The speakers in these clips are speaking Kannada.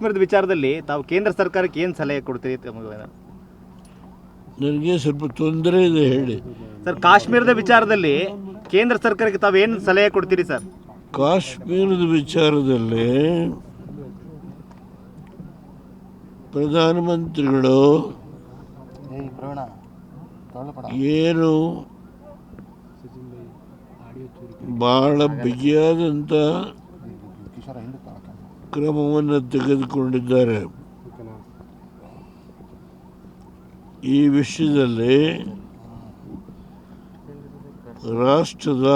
ಕಾಶ್ಮೀರದ ವಿಚಾರದಲ್ಲಿ ತಾವು ಕೇಂದ್ರ ಸರ್ಕಾರಕ್ಕೆ ಏನು ಸಲಹೆ ಕೊಡ್ತೀರಿ? ನನಗೆ ಸ್ವಲ್ಪ ತೊಂದರೆ ಇದೆ ಹೇಳಿ ಸರ್ ಕಾಶ್ಮೀರದ ವಿಚಾರದಲ್ಲಿ ಕೇಂದ್ರ ಸರ್ಕಾರಕ್ಕೆ ತಾವು ಏನು ಸಲಹೆ ಕೊಡ್ತೀರಿ ಸರ್ ಕಾಶ್ಮೀರದ ವಿಚಾರದಲ್ಲಿ ಪ್ರಧಾನಮಂತ್ರಿಗಳು ಏನು ಬಹಳ ಬಿಗಿಯಾದಂಥ ಕ್ರಮವನ್ನು ತೆಗೆದುಕೊಂಡಿದ್ದಾರೆ. ಈ ವಿಷಯದಲ್ಲಿ ರಾಷ್ಟ್ರದ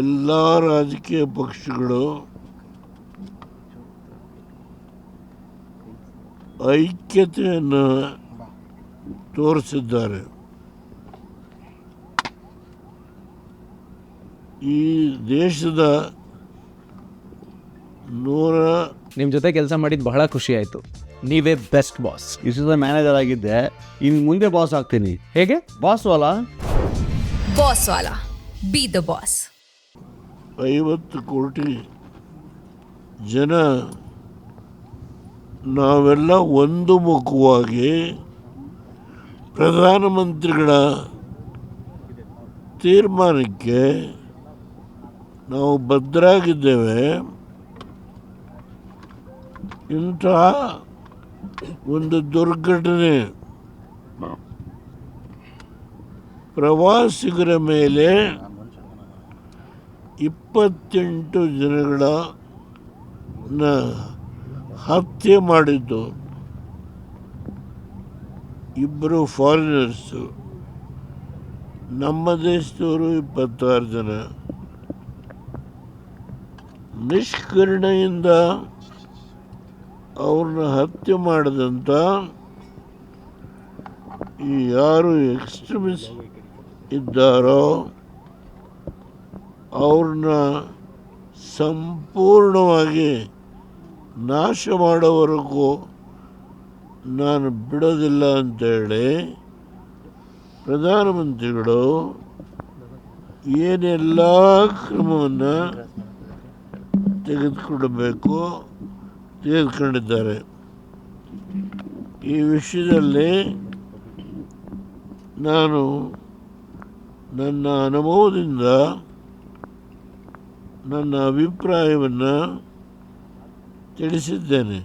ಎಲ್ಲ ರಾಜಕೀಯ ಪಕ್ಷಗಳು ಐಕ್ಯತೆಯನ್ನು ತೋರಿಸಿದ್ದಾರೆ. ಈ ದೇಶದ ನೂರ ನಿಮ್ಮ ಜೊತೆ ಕೆಲಸ ಮಾಡಿದ್ದು ಬಹಳ ಖುಷಿ ಆಯಿತು. ನೀವೇ ಬೆಸ್ಟ್ ಬಾಸ್ ಇಷ್ಟು ಮ್ಯಾನೇಜರ್ ಆಗಿದ್ದೆ. ಇನ್ನು ಮುಂದೆ ಬಾಸ್ ಆಗ್ತೀನಿ. ಹೇಗೆ? ಬಾಸ್ ಅಲ್ಲ ಬಾಸ್ ವಾಲಾ. ಬಿ ದ ಬಾಸ್ ಐವತ್ತು ಕೋಟಿ ಜನ ನಾವೆಲ್ಲ ಒಂದು ಮುಖವಾಗಿ ಪ್ರಧಾನಮಂತ್ರಿಗಳ ತೀರ್ಮಾನಕ್ಕೆ ನಾವು ಬದ್ಧರಾಗಿದ್ದೇವೆ ಇಂತಹ ಒಂದು ದುರ್ಘಟನೆ ಪ್ರವಾಸಿಗರ ಮೇಲೆ ಇಪ್ಪತ್ತೆಂಟು ಜನಗಳ ಹತ್ಯೆ ಮಾಡಿದ್ದು ಇಬ್ಬರು ಫಾರಿನರ್ಸು ನಮ್ಮ ದೇಶದವರು ಇಪ್ಪತ್ತಾರು ಜನ. ನಿಷ್ಕರುಣೆಯಿಂದ ಅವ್ರನ್ನ ಹತ್ಯೆ ಮಾಡಿದಂಥ ಈ ಯಾರು ಎಕ್ಸ್ಟ್ರೀಮಿಸ್ಟ್ ಇದ್ದಾರೋ ಅವ್ರನ್ನ ಸಂಪೂರ್ಣವಾಗಿ ನಾಶ ಮಾಡೋವರೆಗೂ ನಾನು ಬಿಡೋದಿಲ್ಲ ಅಂತೇಳಿ ಪ್ರಧಾನಮಂತ್ರಿಗಳು ಏನೆಲ್ಲ ಕ್ರಮವನ್ನು ತೆಗೆದುಕೊಡಬೇಕು ತೆಗೆದುಕೊಂಡಿದ್ದಾರೆ ಈ ವಿಷಯದಲ್ಲಿ ನಾನು ನನ್ನ ಅನುಭವದಿಂದ ನನ್ನ ಅಭಿಪ್ರಾಯವನ್ನು ತಿಳಿಸಿದ್ದೇನೆ.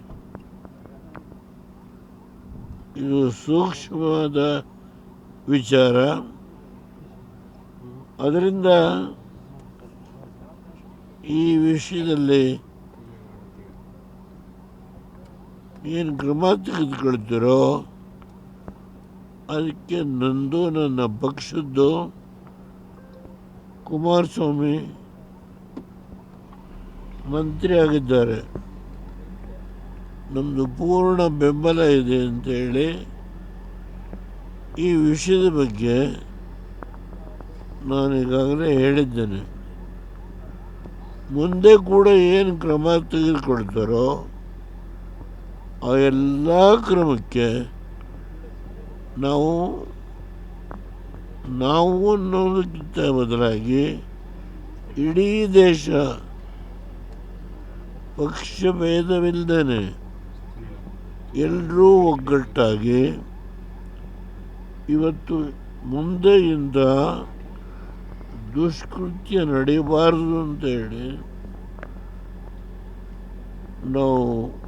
ಇದು ಸೂಕ್ಷ್ಮವಾದ ವಿಚಾರ. ಅದರಿಂದ ಈ ವಿಷಯದಲ್ಲಿ ಏನು ಕ್ರಮ ತೆಗೆದುಕೊಳ್ತೀರೋ ಅದಕ್ಕೆ ನಂದು, ನನ್ನ ಪಕ್ಷದ್ದು ಕುಮಾರಸ್ವಾಮಿ ಮಂತ್ರಿ ಆಗಿದ್ದಾರೆ. ನಮ್ಮದು ಪೂರ್ಣ ಬೆಂಬಲ ಇದೆ ಅಂತೇಳಿ ಈ ವಿಷಯದ ಬಗ್ಗೆ ನಾನು ಈಗಾಗಲೇ ಹೇಳಿದ್ದೇನೆ. ಮುಂದೆ ಕೂಡ ಏನು ಕ್ರಮ ತೆಗೆದುಕೊಳ್ತಾರೋ ಆ ಎಲ್ಲ ಕ್ರಮಕ್ಕೆ ನಾವು ನಾವು ಅನ್ನೋದಕ್ಕಿಂತ ಬದಲಾಗಿ ಇಡೀ ದೇಶ ಪಕ್ಷ ಭೇದವಿಲ್ಲದೇ ಎಲ್ಲರೂ ಒಗ್ಗಟ್ಟಾಗಿ ಇವತ್ತು ಮುಂದೆಯಿಂದ ದುಷ್ಕೃತ್ಯ ನಡೆಯಬಾರದು ಅಂತ ಹೇಳಿ ನಾವು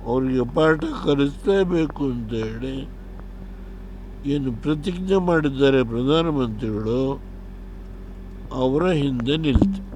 ಅವರಿಗೆ ಪಾಠ ಕಲಿಸಲೇಬೇಕು ಅಂತ ಹೇಳಿ ಏನು ಪ್ರತಿಜ್ಞೆ ಮಾಡಿದ್ದಾರೆ ಪ್ರಧಾನಮಂತ್ರಿಗಳು ಅವರ ಹಿಂದೆ ನಿಲ್ತು.